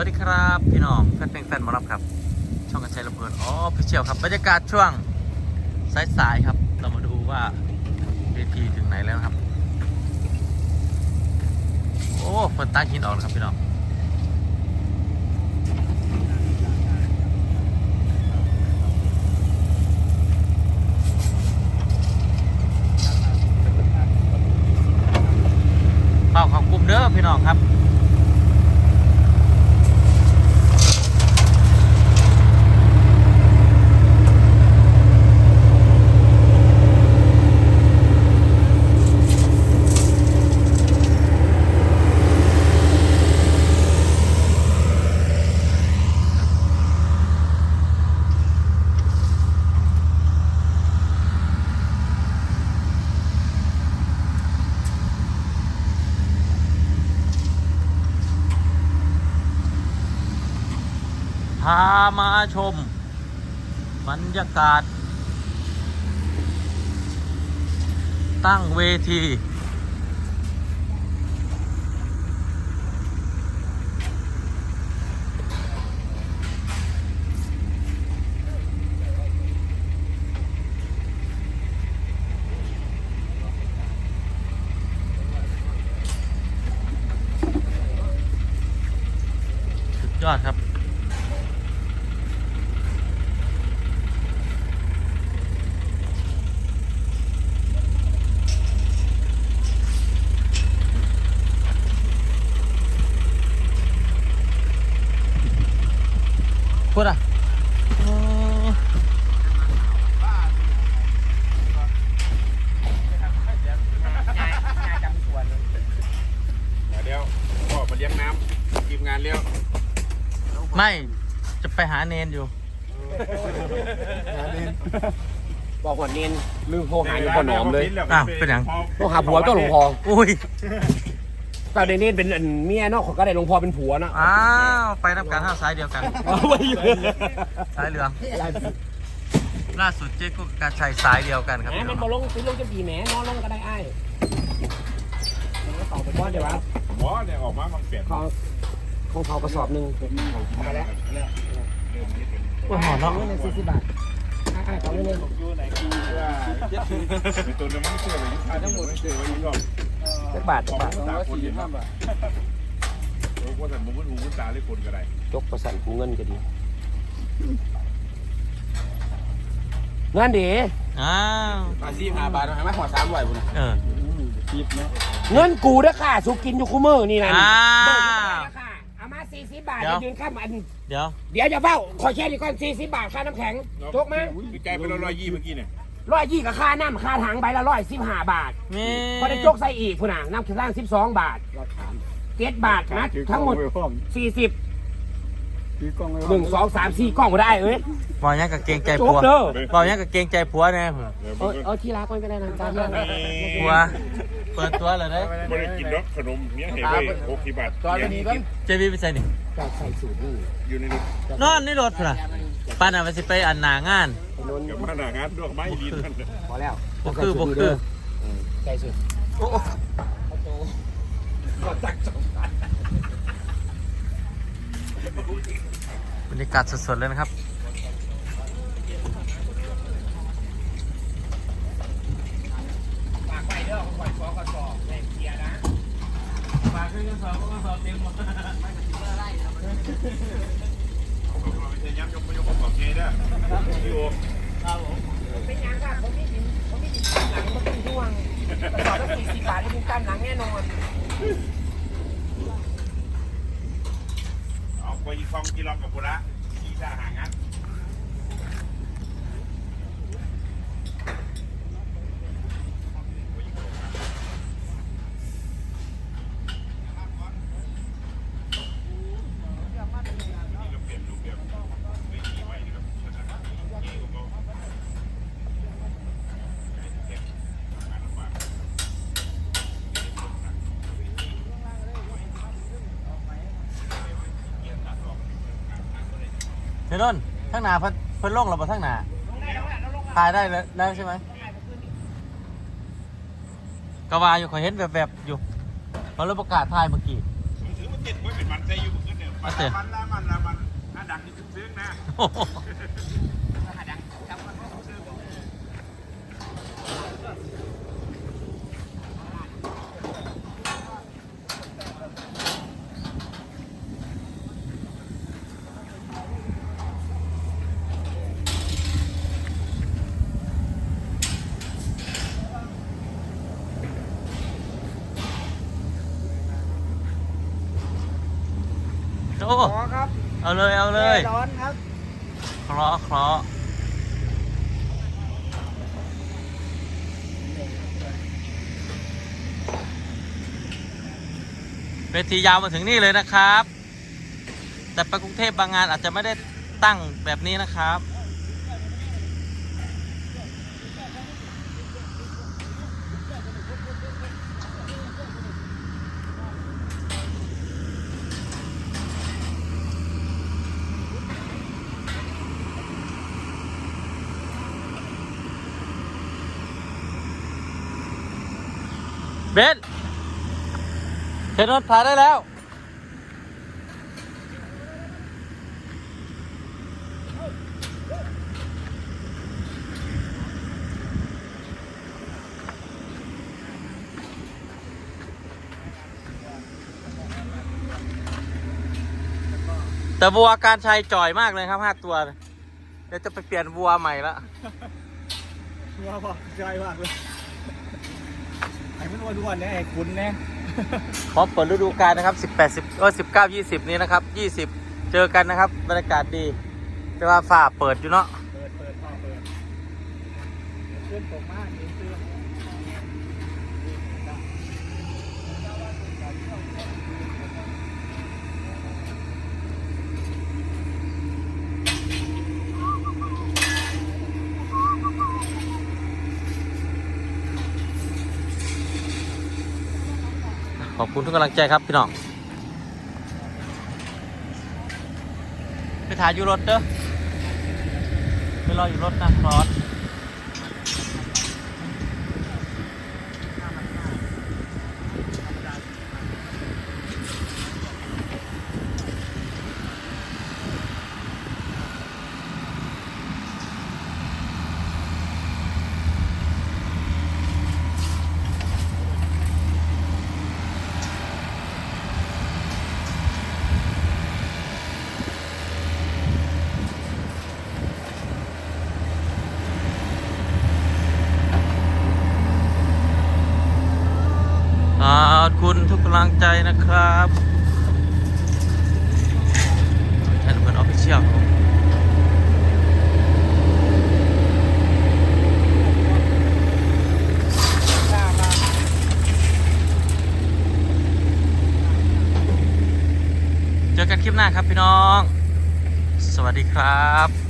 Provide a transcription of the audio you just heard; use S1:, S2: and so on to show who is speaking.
S1: วัสดีครับ พี่น้องแฟนเพลงแฟนมอรับครับ ช่องกันชัยลำเพลินอ๋อพี่เชียวครับบรรยากาศช่วงสายๆครับ เรามาดูว่าเวทีถึงไหนแล้วครับ โอ้เปิดตาหินออกแล้วครับพี่น้องเฝ้าของกลุ่มเด้อพี่น้องครับ พามาชม บรรยากาศ ตั้งเวที สุดยอดครับ พูดอะอ๋อ
S2: เดี๋ยวพ่อมาเลี้ยงน้ำทีมงานเลี้ยว
S1: ไม่จะไปหาเนนอยู่
S3: บอกก่อนเนียนลืมโทรหาอยู่พอหนอมเลย
S1: อ้าวเป็นหยัง
S3: โทรหาผัวก็หลวงพ่อ
S1: อุ้ย
S3: แต่เดนนี่เป็นอันเมียเนาะเขาก็ได้หลวงพ่อเป็นผัวนะ
S1: อ้าวไปนับการห้าสายเดียวกัน
S3: เอาไว้อยู่
S1: สายเหลืองล่าสุดเจ๊ก็การชัยสายเดียวกันครับ
S3: แหม
S1: พี่น้
S3: มั
S1: อนง
S3: บอลงซื้อลงจะดีแหมนอนลงก็ได้ไอ้มันก็ต่อไปว่าเดี๋ยวว่า
S2: หมอเนี่ยออกมามันเปลี่ยน
S3: เขาของเขากระสอบหนึ่งมาแล้ว
S1: โอ้ยหอมเนาะ
S3: เงินในสี่สิบบาทไอ้เขาเงินเลย
S2: อยู่ไหนคือว่าเป็นตัวนึงมันเชื่อเลยยุคทั้งหมดเชื่อไว้ยุคก่อน
S3: สักบาทสักบาท
S2: ตาคนเห็นมั้ยโอ้โหแต่มุ้งมุ้งมุ้งตาเลยคนก็ได้
S3: จกประสันกูเงินก็ดีงานดี
S1: อ้าว
S2: อาชีพหาบาททำไมหัวสามร้อยบุญ
S1: เออ
S3: เงินกูนะค่ะสุกินอยู่คู่มือนี่นะ
S1: อ้าว
S3: เบิกมาแล้วค่ะเอามาสี่สิบบาท
S1: เดี๋ยว
S3: ยืนข้ามอัน
S1: เดี๋ยว
S3: เดี๋ยวจะเฝ้าขอแค่นี้ก่อนสี่สิบบาทค่าน้ำแข็งจกไหม
S2: ดีใจไปร้อยยี่เมื่อกี้เนี่ย
S3: ร้อยยี่กับค่าน้ำค่าถังใบละร้อยสิบห้าบาท
S1: แม่
S3: พอได้จกใส่อีกพุ่นน่ะน้ำข้างล่างสิบสองบาทเจ็ดบาทนะทั้งหมดสี่สิบหนึ่งสองสามสี่กล้องก็ได้เอ้ย
S1: บอกยังกับเกรงใจ
S3: จ
S1: ผั
S3: ก
S1: ว
S3: เด้อ
S1: บอกยังกับเกรงใจผัวแน่
S3: เออเออที่รักมันก็ได้นะจ้าที่รัก
S1: ผัว เปิดตัวเลยได้
S2: ไม่ได้กินรสขนมเนี่ยเห็นไปหกสิบบาทตอนนี้ก็
S1: เจบีไปใส่นี่
S3: จะใส่สูตรนี่
S2: อยู่ในรถ
S1: นอนในรถเหรอป้าน่ะมันสิไปอันหนางาน
S3: ไปนน
S2: กับมาหนางานดอกไม้ดีนั่น
S3: พอแล้ว
S1: บ่คือบ่คือ
S3: ใส่สูตร
S1: โอ้โอ้บรรยากาศสดๆเลยนะครับ
S3: ฝากไปเด้อขอสอกระสอบแรงเกียร์นะ
S1: ฝากขึ้นกระสอบก็กระสอบเต็มหมด
S2: ไม่ใช่ย้ำยกไปยกประกอบเกด้พี่โอ
S3: เป็นยังค่ะผมมีดินผมมีดินกั้นหลังผมเป็นห่วงกระสอบละสี่สิบบาทได้ดินกั้นหลังแน่นอน
S2: เอาไปฟองกิโลกับบุระที่จะหางา น
S1: เดี๋ยวโดนทั้งหนาเพิ่นเพิ่นลงเราบ่ทั้งหนาถ่ายได้แล้วแล้วใช่ไหมกวาอยู่ขอยเห็นแบบๆอยู่เราเลยประกาศถ่ายเมื่อกี้
S2: ถือมันติดไว้เป็นมันใจอยู่เหมือนกันเนี่ยไป
S1: มาเตะ
S2: มันละมันละมันถ้าดังนี่ซึ้งๆนะ
S1: โอ้โห โอ้
S4: ขอครับ
S1: เอาเลยเอาเลย
S4: ร้อนครับ
S1: เคราะห์เคราะห์เวทียาวมาถึงนี่เลยนะครับ แต่ไปกรุงเทพบางงานอาจจะไม่ได้ตั้งแบบนี้นะครับ เบนเห็นรถผ่านได้แล้ว แต่วัวการชัยจ่อยมากเลยครับห้าตัว เดี๋ยวจะไปเปลี่ยนวัวใหม่ละ
S4: ว้าวใจมากเลย ไอ้มันวันวันเนี่ยไอ้คุณเนี่ย
S1: พร้อมเปิดฤดูกาลนะครับ 18 10เออ19 20 นี้นะครับ 20 เจอกันนะครับ บรรยากาศดี แต่ว่าฝ่าเปิดอยู่เนาะ
S4: เปิดเปิดพ่อเปิดเพื่อนตกมากเพื่อน
S1: ขอบคุณทุกกำลังใจครับพี่น้องไปถ่ายอยู่รถเด้อไปรออยู่รถนะรอนขอบ คุณทุกกำลังใจนะครับแทนเพื่อนออฟฟิเชียลครับเจอกันคลิปหน้าครับพี่น้อง สวัสดีครับ